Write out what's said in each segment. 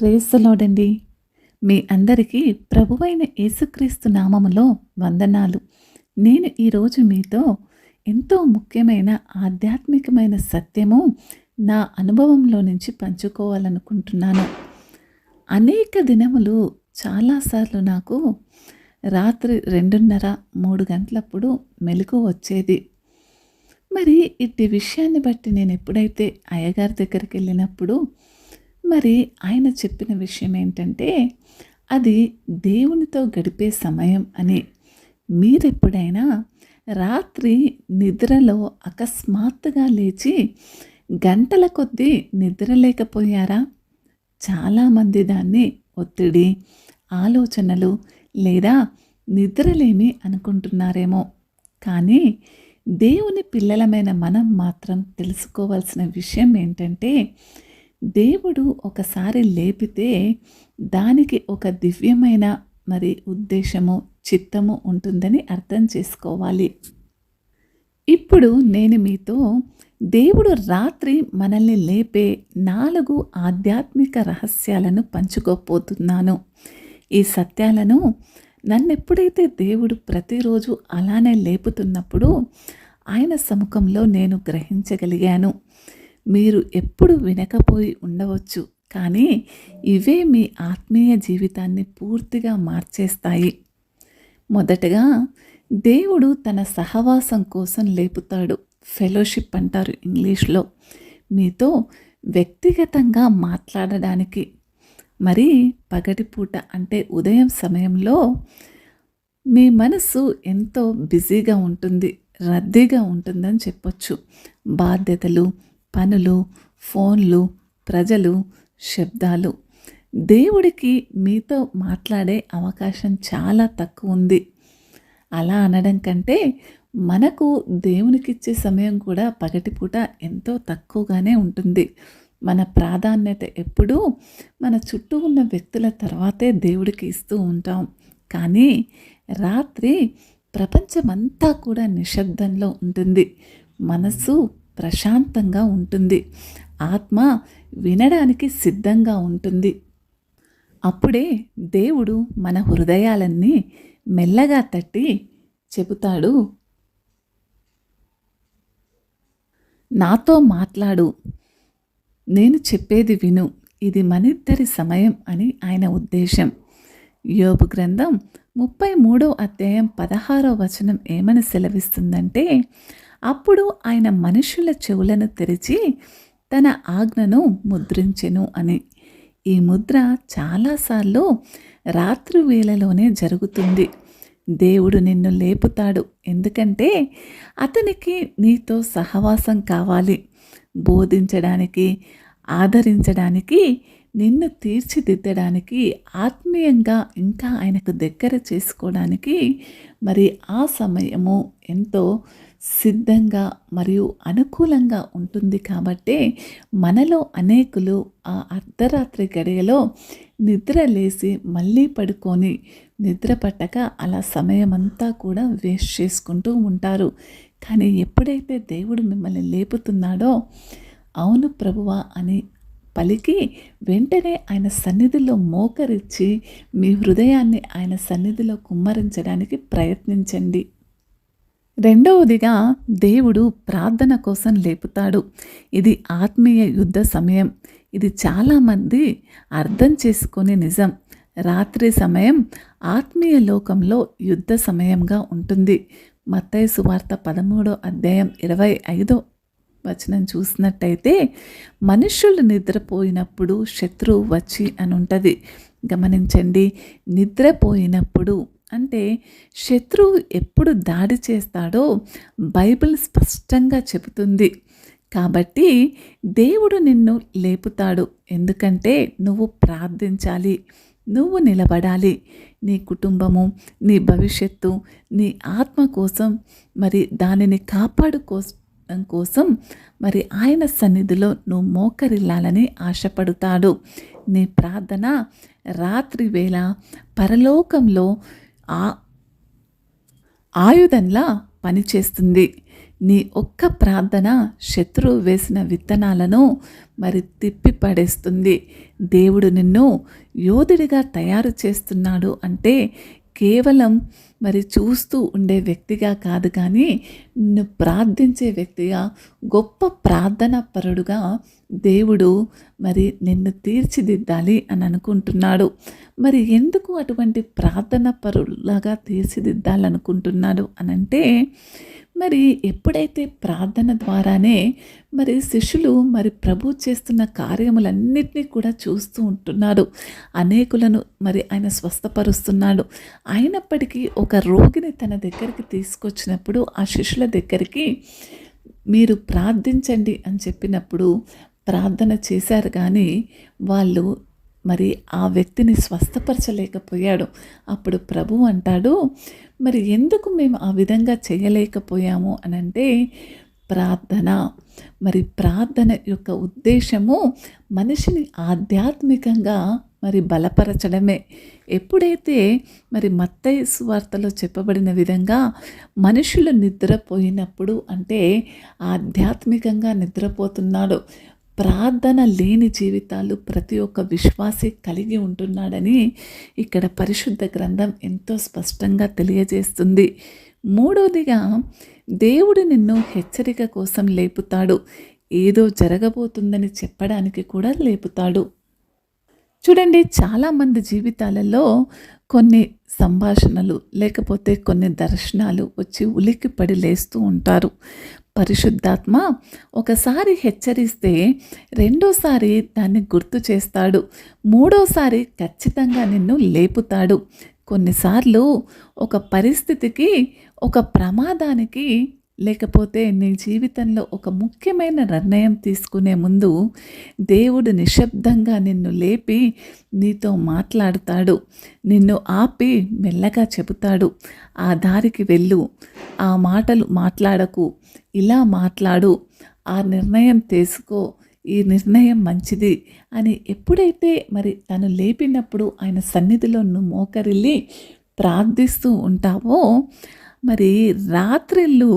ప్రేస్తలోడండి మీ అందరికీ ప్రభువైన యేసుక్రీస్తు నామములో వందనాలు. నేను ఈరోజు మీతో ఎంతో ముఖ్యమైన ఆధ్యాత్మికమైన సత్యము నా అనుభవంలో నుంచి పంచుకోవాలనుకుంటున్నాను. అనేక దినములు చాలాసార్లు నాకు రాత్రి రెండున్నర మూడు గంటలప్పుడు మెలకు వచ్చేది. మరి ఇట్టి విషయాన్ని బట్టి నేను ఎప్పుడైతే అయ్యగారి దగ్గరికి వెళ్ళినప్పుడు మరి ఆయన చెప్పిన విషయం ఏంటంటే అది దేవునితో గడిపే సమయం అని. మీరెప్పుడైనా రాత్రి నిద్రలో అకస్మాత్తుగా లేచి గంటల కొద్దీ నిద్ర లేకపోయారా చాలామంది దాన్ని ఒత్తిడి ఆలోచనలు లేదా నిద్రలేమి అనుకుంటున్నారేమో. కానీ దేవుని పిల్లలమైన మనం మాత్రం తెలుసుకోవాల్సిన విషయం ఏంటంటే దేవుడు ఒకసారి లేపితే దానికి ఒక దివ్యమైన మరి ఉద్దేశము చిత్తము ఉంటుందని అర్థం చేసుకోవాలి. ఇప్పుడు నేను మీతో దేవుడు రాత్రి మనల్ని లేపే నాలుగు ఆధ్యాత్మిక రహస్యాలను పంచుకోపోతున్నాను ఈ సత్యాలను నన్నెప్పుడైతే దేవుడు ప్రతిరోజు అలానే లేపుతున్నప్పుడు ఆయన సముఖంలో నేను గ్రహించగలిగాను. మీరు ఎప్పుడు వినకపోయి ఉండవచ్చు కానీ ఇవే మీ ఆత్మీయ జీవితాన్ని పూర్తిగా మార్చేస్తాయి. మొదటగా దేవుడు తన సహవాసం కోసం లేపుతాడు ఫెలోషిప్ అంటారు ఇంగ్లీష్లో. మీతో వ్యక్తిగతంగా మాట్లాడడానికి. మరి పగటిపూట అంటే ఉదయం సమయంలో మీ మనసు ఎంతో బిజీగా ఉంటుంది రద్దీగా ఉంటుందని చెప్పొచ్చు. బాధ్యతలు పనులు ఫోన్లు ప్రజలు శబ్దాలు. దేవుడికి మీతో మాట్లాడే అవకాశం చాలా తక్కువ ఉంది. అలా అనడం కంటే మనకు దేవునికిచ్చే సమయం కూడా పగటిపూట ఎంతో తక్కువగానే ఉంటుంది. మన ప్రాధాన్యత ఎప్పుడూ మన చుట్టూ ఉన్న వ్యక్తుల తర్వాతే దేవుడికి ఇస్తూ ఉంటాం. కానీ రాత్రి ప్రపంచమంతా కూడా నిశ్శబ్దంలో ఉంటుంది. మనసు ప్రశాంతంగా ఉంటుంది. ఆత్మ వినడానికి సిద్ధంగా ఉంటుంది. అప్పుడే దేవుడు మన హృదయాలన్నీ మెల్లగా తట్టి చెబుతాడు. నాతో మాట్లాడు. నేను చెప్పేది విను. ఇది మనిద్దరి సమయం అని ఆయన ఉద్దేశం. యోబు గ్రంథం ముప్పై మూడో అధ్యాయం పదహారో వచనం ఏమని సెలవిస్తుందంటే అప్పుడు ఆయన మనుషుల చెవులను తెరిచి తన ఆజ్ఞను ముద్రించెను అని. ఈ ముద్ర చాలాసార్లు రాత్రి వేళలోనే జరుగుతుంది. దేవుడు నిన్ను లేపుతాడు. ఎందుకంటే అతనికి నీతో సహవాసం కావాలి. బోధించడానికి ఆదరించడానికి నిన్ను తీర్చిదిద్దడానికి ఆత్మీయంగా ఇంకా ఆయనకు దగ్గర చేసుకోవడానికి మరి ఆ సమయము ఎంతో సిద్ధంగా మరియు అనుకూలంగా ఉంటుంది కాబట్టే మనలో అనేకులు ఆ అర్ధరాత్రి గడియలో నిద్ర లేసి మళ్ళీ పడుకొని నిద్ర పట్టక అలా సమయమంతా కూడా వేస్ట్ చేసుకుంటూ ఉంటారు. కానీ ఎప్పుడైతే దేవుడు మిమ్మల్ని లేపుతున్నాడో అవును ప్రభువా అని పలికి వెంటనే ఆయన సన్నిధిలో మోకరిచ్చి మీ హృదయాన్ని ఆయన సన్నిధిలో కుమ్మరించడానికి ప్రయత్నించండి. రెండవదిగా దేవుడు ప్రార్థన కోసం లేపుతాడు. ఇది ఆత్మీయ యుద్ధ సమయం. ఇది చాలామంది అర్థం చేసుకునే నిజం. రాత్రి సమయం ఆత్మీయ లోకంలో యుద్ధ సమయంగా ఉంటుంది. మత్తయి సువార్త పదమూడో అధ్యాయం ఇరవై ఐదో వచనం చూసినట్టయితే మనుషులు నిద్రపోయినప్పుడు శత్రువు వచ్చి అని ఉంటుంది గమనించండి నిద్రపోయినప్పుడు అంటే శత్రువు ఎప్పుడు దాడి చేస్తాడో బైబిల్ స్పష్టంగా చెబుతుంది. కాబట్టి దేవుడు నిన్ను లేపుతాడు. ఎందుకంటే నువ్వు ప్రార్థించాలి. నువ్వు నిలబడాలి. నీ కుటుంబము నీ భవిష్యత్తు నీ ఆత్మ కోసం మరి దానిని కాపాడుకోవడం కోసం మరి ఆయన సన్నిధిలో నువ్వు మోకరిల్లాలని ఆశపడుతాడు. నీ ప్రార్థన రాత్రి వేళ పరలోకంలో ఆయుధంలా పనిచేస్తుంది. నీ ఒక్క ప్రార్థన శత్రువు వేసిన విత్తనాలను మరి తిప్పి పడేస్తుంది. దేవుడు నిన్ను యోధుడిగా తయారు చేస్తున్నాడు అంటే కేవలం మరి చూస్తూ ఉండే వ్యక్తిగా కాదు కానీ నిన్ను ప్రార్థించే వ్యక్తిగా గొప్ప ప్రార్థన పరుడుగా దేవుడు మరి నిన్ను తీర్చిదిద్దాలి అని అనుకుంటున్నాడు. మరి ఎందుకు అటువంటి ప్రార్థన పరులాగా తీర్చిదిద్దాలనుకుంటున్నాడు అనంటే మరి ఎప్పుడైతే ప్రార్థన ద్వారానే మరి శిష్యులు మరి ప్రభు చేస్తున్న కార్యములన్నింటినీ కూడా చూస్తూ ఉంటున్నారు అనేకులను మరి ఆయన స్వస్థపరుస్తున్నాడు. అయినప్పటికీ ఒక రోగిని తన దగ్గరికి తీసుకొచ్చినప్పుడు ఆ శిష్యుల దగ్గరికి మీరు ప్రార్థించండి అని చెప్పినప్పుడు ప్రార్థన చేశారు కానీ వాళ్ళు మరి ఆ వ్యక్తిని స్వస్థపరచలేకపోయాడు. అప్పుడు ప్రభు అంటాడు మరి ఎందుకు మేము ఆ విధంగా చేయలేకపోయాము? అని అంటే ప్రార్థన. మరి ప్రార్థన యొక్క ఉద్దేశము మనిషిని ఆధ్యాత్మికంగా మరి బలపరచడమే. ఎప్పుడైతే మరి మత్తయ్య సువార్తలో చెప్పబడిన విధంగా మనుషులు నిద్రపోయినప్పుడు అంటే ఆధ్యాత్మికంగా నిద్రపోతున్నాడు ప్రార్థన లేని జీవితాలు ప్రతి ఒక్క విశ్వాసి కలిగి ఉంటున్నాడని ఇక్కడ పరిశుద్ధ గ్రంథం ఎంతో స్పష్టంగా తెలియజేస్తుంది. మూడవదిగా దేవుడు నిన్ను హెచ్చరిక కోసం లేపుతాడు. ఏదో జరగబోతుందని చెప్పడానికి కూడా లేపుతాడు. చూడండి చాలామంది జీవితాలలో కొన్ని సంభాషణలు లేకపోతే కొన్ని దర్శనాలు వచ్చి ఉలిక్కి పడి లేస్తూ ఉంటారు. పరిశుద్ధాత్మ ఒకసారి హెచ్చరిస్తే రెండోసారి దాన్ని గుర్తు చేస్తాడు. మూడోసారి ఖచ్చితంగా నిన్ను లేపుతాడు. కొన్నిసార్లు ఒక పరిస్థితికి ఒక ప్రమాదానికి లేకపోతే నీ జీవితంలో ఒక ముఖ్యమైన నిర్ణయం తీసుకునే ముందు దేవుడు నిశ్శబ్దంగా నిన్ను లేపి నీతో మాట్లాడుతాడు. నిన్ను ఆపి మెల్లగా చెబుతాడు. ఆ దారికి వెళ్ళు. ఆ మాటలు మాట్లాడకు. ఇలా మాట్లాడు. ఆ నిర్ణయం తీసుకో. ఈ నిర్ణయం మంచిది అని ఎప్పుడైతే మరి తను లేపినప్పుడు ఆయన సన్నిధిలో నువ్వు మోకరిల్లి ప్రార్థిస్తూ ఉంటావో మరి రాత్రిళ్ళు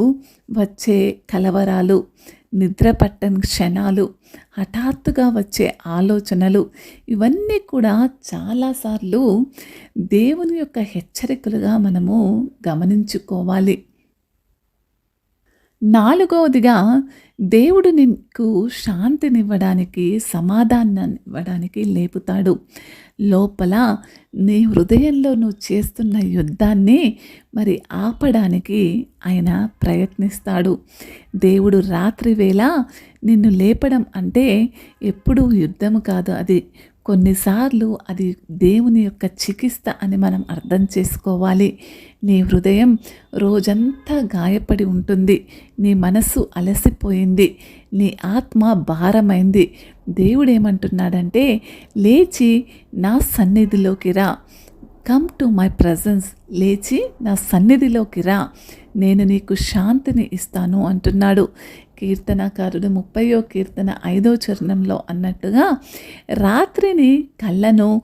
వచ్చే కలవరాలు నిద్ర పట్టని క్షణాలు హఠాత్తుగా వచ్చే ఆలోచనలు ఇవన్నీ కూడా చాలాసార్లు దేవుని యొక్క హెచ్చరికలుగా మనము గమనించుకోవాలి. నాలుగవదిగా దేవుడు నీకు శాంతినివ్వడానికి సమాధానాన్ని ఇవ్వడానికి లేపుతాడు. లోపల నీ హృదయంలో నువ్వు చేస్తున్న యుద్ధాన్ని మరి ఆపడానికి ఆయన ప్రయత్నిస్తాడు. దేవుడు రాత్రి వేళ నిన్ను లేపడం అంటే ఎప్పుడూ యుద్ధము కాదు అది. కొన్నిసార్లు అది దేవుని యొక్క చికిత్స అని మనం అర్థం చేసుకోవాలి. నీ హృదయం రోజంతా గాయపడి ఉంటుంది. నీ మనస్సు అలసిపోయింది. నీ ఆత్మ భారమైంది. దేవుడు ఏమంటున్నాడంటే లేచి నా సన్నిధిలోకి రా. Come to my presence. లేచి నా సన్నిధిలోకి రా. నేను నీకు శాంతిని ఇస్తాను అంటున్నాడు. కీర్తనకారుడు ముప్పయో కీర్తన ఐదో చరణంలో అన్నట్టుగా రాత్రిని కళ్ళను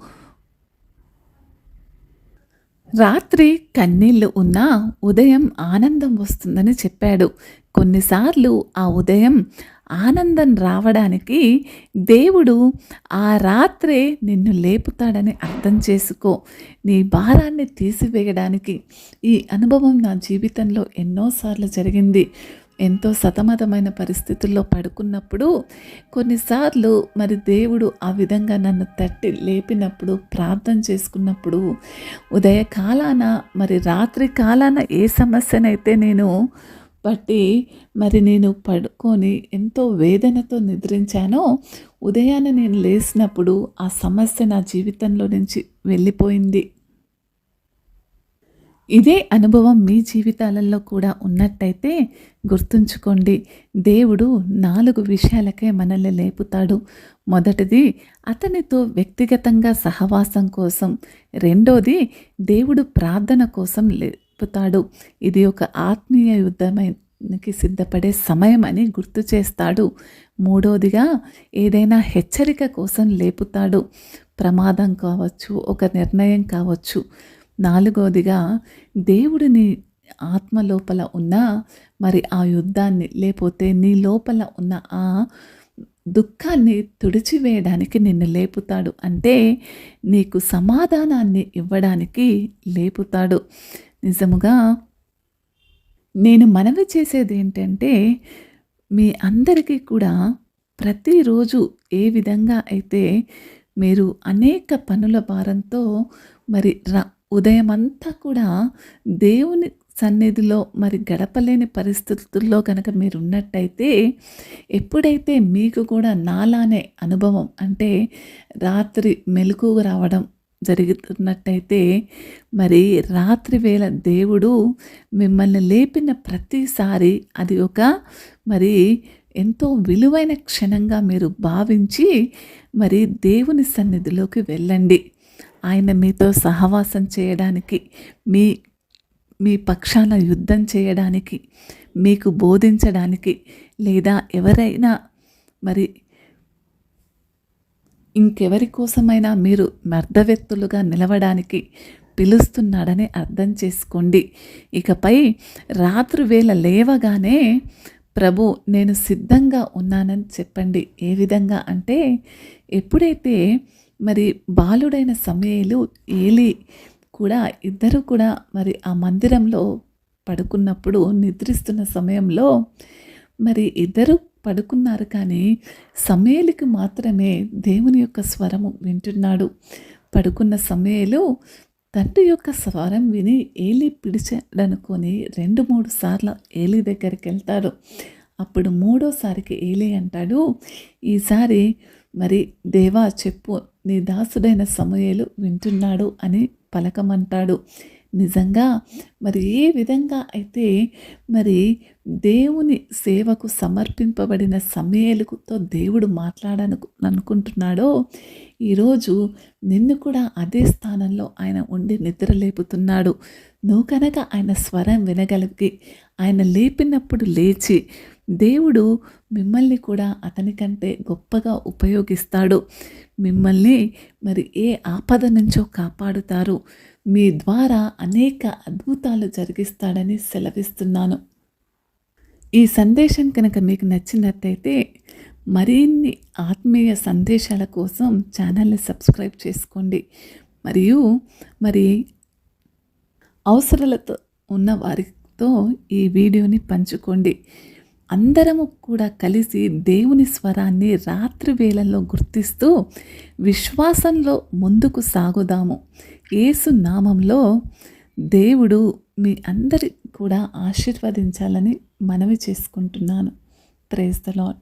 రాత్రి కన్నీళ్ళు ఉన్నా ఉదయం ఆనందం వస్తుందని చెప్పాడు. కొన్నిసార్లు ఆ ఉదయం ఆనందం రావడానికి దేవుడు ఆ రాత్రే నిన్ను లేపుతాడని అర్థం చేసుకో. నీ భారాన్ని తీసివేయడానికి ఈ అనుభవం నా జీవితంలో ఎన్నోసార్లు జరిగింది. ఎంతో సతమతమైన పరిస్థితుల్లో పడుకున్నప్పుడు కొన్నిసార్లు మరి దేవుడు ఆ విధంగా నన్ను తట్టి లేపినప్పుడు ప్రార్థన చేసుకున్నప్పుడు ఉదయకాలాన మరి రాత్రి కాలాన ఏ సమస్యనైతే నేను బట్టి మరి నేను పడుకొని ఎంతో వేదనతో నిద్రించానో ఉదయాన్నే నేను లేచినప్పుడు ఆ సమస్య నా జీవితంలో నుంచి వెళ్ళిపోయింది. ఇదే అనుభవం మీ జీవితాలలో కూడా ఉన్నట్టయితే గుర్తుంచుకోండి. దేవుడు నాలుగు విషయాలకే మనల్ని లేపుతాడు. మొదటిది అతనితో వ్యక్తిగతంగా సహవాసం కోసం. రెండోది దేవుడు ప్రార్థన కోసం లేపుతాడు. ఇది ఒక ఆత్మీయ యుద్ధమైనకి సిద్ధపడే సమయం అని గుర్తు చేస్తాడు. మూడోదిగా ఏదైనా హెచ్చరిక కోసం లేపుతాడు. ప్రమాదం కావచ్చు ఒక నిర్ణయం కావచ్చు. నాలుగోదిగా దేవుడిని ఆత్మ లోపల ఉన్న మరి ఆ యుద్ధాన్ని లేకపోతే నీ లోపల ఉన్న ఆ దుఃఖాన్ని తుడిచివేయడానికి నిన్ను లేపుతాడు. అంటే నీకు సమాధానాన్ని ఇవ్వడానికి లేపుతాడు. నిజముగా నేను మనవి చేసేది ఏంటంటే మీ అందరికీ కూడా ప్రతిరోజు ఏ విధంగా అయితే మీరు అనేక పనుల భారంతో మరి ర ఉదయమంతా కూడా దేవుని సన్నిధిలో మరి గడపలేని పరిస్థితుల్లో కనుక మీరు ఉన్నట్టయితే ఎప్పుడైతే మీకు కూడా నాలానే అనుభవం అంటే రాత్రి మెలకు రావడం జరుగుతున్నట్టయితే మరి రాత్రి వేళ దేవుడు మిమ్మల్ని లేపిన ప్రతిసారి అది ఒక మరి ఎంతో విలువైన క్షణంగా మీరు భావించి మరి దేవుని సన్నిధిలోకి వెళ్ళండి. ఆయన మీతో సహవాసం చేయడానికి మీ మీ పక్షాన యుద్ధం చేయడానికి మీకు బోధించడానికి లేదా ఎవరైనా మరి ఇంకెవరి కోసమైనా మీరు మర్దవ్యక్తులుగా నిలవడానికి పిలుస్తున్నాడని అర్థం చేసుకోండి. ఇకపై రాత్రి వేళ లేవగానే ప్రభు నేను సిద్ధంగా ఉన్నానని చెప్పండి. ఏ విధంగా అంటే ఎప్పుడైతే మరి బాలుడైన సమయలు ఏలి కూడా ఇద్దరు కూడా మరి ఆ మందిరంలో పడుకున్నప్పుడు నిద్రిస్తున్న సమయంలో మరి ఇద్దరు పడుకున్నారు కానీ సమయలికి మాత్రమే దేవుని యొక్క స్వరము వింటున్నాడు. పడుకున్న సమయలు తండ్రి యొక్క స్వరం విని ఏలి పిడిచాడనుకొని రెండు మూడు సార్లు ఏలి దగ్గరికి వెళ్తాడు. అప్పుడు మూడోసారికి ఏలి అంటాడు ఈసారి మరి దేవా చెప్పు నీ దాసుడైన సమయలు వింటున్నాడు అని పలకమంటాడు. నిజంగా మరి ఏ విధంగా అయితే మరి దేవుని సేవకు సమర్పింపబడిన సమయాలతో దేవుడు మాట్లాడను అనుకుంటున్నాడో ఈరోజు నిన్ను కూడా అదే స్థానంలో ఆయన ఉండి నిద్ర లేపుతున్నాడు నువ్వు కనుక ఆయన స్వరం వినగలిగి ఆయన లేపినప్పుడు లేచి దేవుడు మిమ్మల్ని కూడా అతని కంటే గొప్పగా ఉపయోగిస్తాడు. మిమ్మల్ని మరి ఏ ఆపద నుంచో కాపాడుతారు. మీ ద్వారా అనేక అద్భుతాలు జరిగిస్తాడని సెలవిస్తున్నాను. ఈ సందేశం కనుక మీకు నచ్చినట్టయితే మరిన్ని ఆత్మీయ సందేశాల కోసం ఛానల్ని సబ్స్క్రైబ్ చేసుకోండి. మరియు మరి అవసరాలతో ఉన్న వారితో ఈ వీడియోని పంచుకోండి. అందరము కూడా కలిసి దేవుని స్వరాన్ని రాత్రి వేళల్లో గుర్తిస్తూ విశ్వాసంలో ముందుకు సాగుదాము. ఏసు నామంలో దేవుడు మీ అందరి కూడా ఆశీర్వదించాలని మనవి చేసుకుంటున్నాను. Praise the lord